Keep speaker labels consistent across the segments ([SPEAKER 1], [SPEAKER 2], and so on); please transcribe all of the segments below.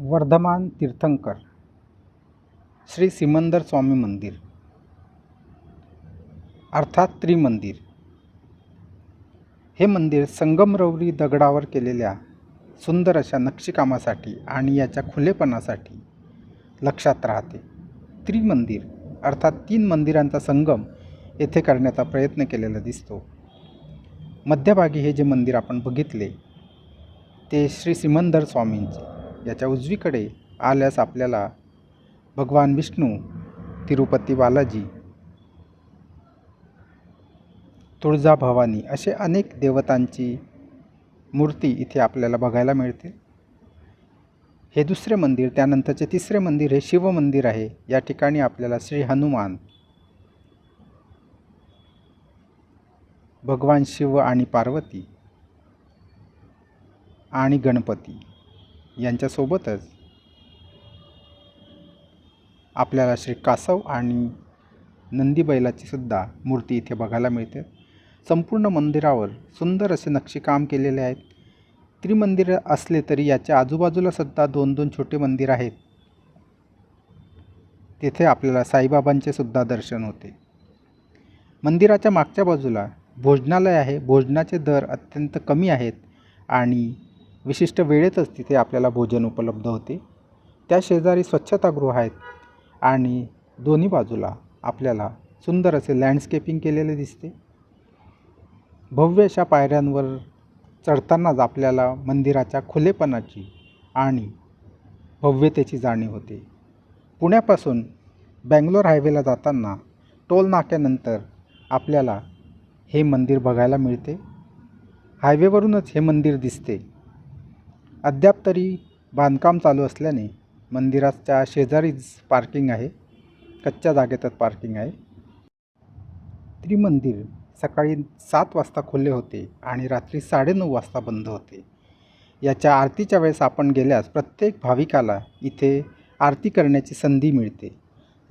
[SPEAKER 1] वर्धमान तीर्थंकर श्री सिमंदर स्वामी मंदिर अर्थात त्रिमंदिर. हे मंदिर संगमरवरी दगडावर केलेल्या सुंदर अशा नक्षीकामासाठी आणि याच्या खुलेपणासाठी लक्षात राहते. त्रिमंदिर अर्थात तीन मंदिरांचा संगम येथे करण्याचा प्रयत्न केलेला दिसतो. मध्यभागी हे जे मंदिर आपण बघितले ते श्री सिमंदर स्वामींचे. याच्या उजवीकडे आल्यास आपल्याला भगवान विष्णू तिरुपती बालाजी तुळजाभवानी असे अनेक देवतांची मूर्ती इथे आपल्याला बघायला मिळते. हे दुसरे मंदिर त्यानंतरचे तिसरे मंदिर हे शिवमंदिर आहे. या ठिकाणी आपल्याला श्री हनुमान भगवान शिव आणि पार्वती आणि गणपती यांच्यासोबतच आपल्याला श्री कासव आणि नंदी बैलाची सुद्धा मूर्ती इथे बघायला मिळते. संपूर्ण मंदिरावर सुंदर असे नक्षीकाम केलेले आहेत. त्रिमंदिर असले तरी याच्या आजूबाजूला सुद्धा दोन दोन छोटे मंदिर आहेत. तेथे आपल्याला साईबाबांचे सुद्धा दर्शन होते. मंदिराच्या मागच्या बाजूला भोजनालय आहे. भोजनाचे दर अत्यंत कमी आहेत आणि विशिष्ट वेळेतच तिथे आपल्याला भोजन उपलब्ध होते. त्या शेजारी स्वच्छतागृह आहेत आणि दोन्ही बाजूला आपल्याला सुंदर असे लँडस्केपिंग केलेले दिसते. भव्य अशा पायऱ्यांवर चढतानाच आपल्याला मंदिराच्या खुलेपणाची आणि भव्यतेची जाणीव होते. पुण्यापासून बँगलोर हायवेला जाताना टोल नाक्यानंतर आपल्याला हे मंदिर बघायला मिळते. हायवेवरूनच हे मंदिर दिसते. अद्याप तरी बांधकाम चालू असल्याने मंदिराच्या शेजारीच पार्किंग आहे. कच्च्या जागेतच पार्किंग आहे. त्रिमंदिर सकाळी सात वाजता खुले होते आणि रात्री साडेनऊ वाजता बंद होते. याच्या आरतीच्या वेळेस आपण गेल्यास प्रत्येक भाविकाला इथे आरती करण्याची संधी मिळते.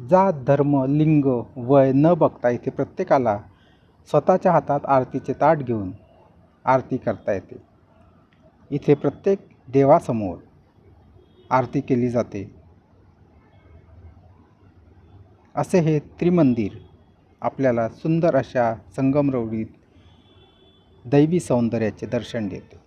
[SPEAKER 1] जात धर्म लिंग वय न बघता इथे प्रत्येकाला स्वतःच्या हातात आरतीचे ताट घेऊन आरती करता येते. इथे प्रत्येक देवासमोर आरती केली जाते. असे हे त्रिमंदिर आपल्याला सुंदर अशा संगमरवडीत दैवी सौंदर्याचे दर्शन देते.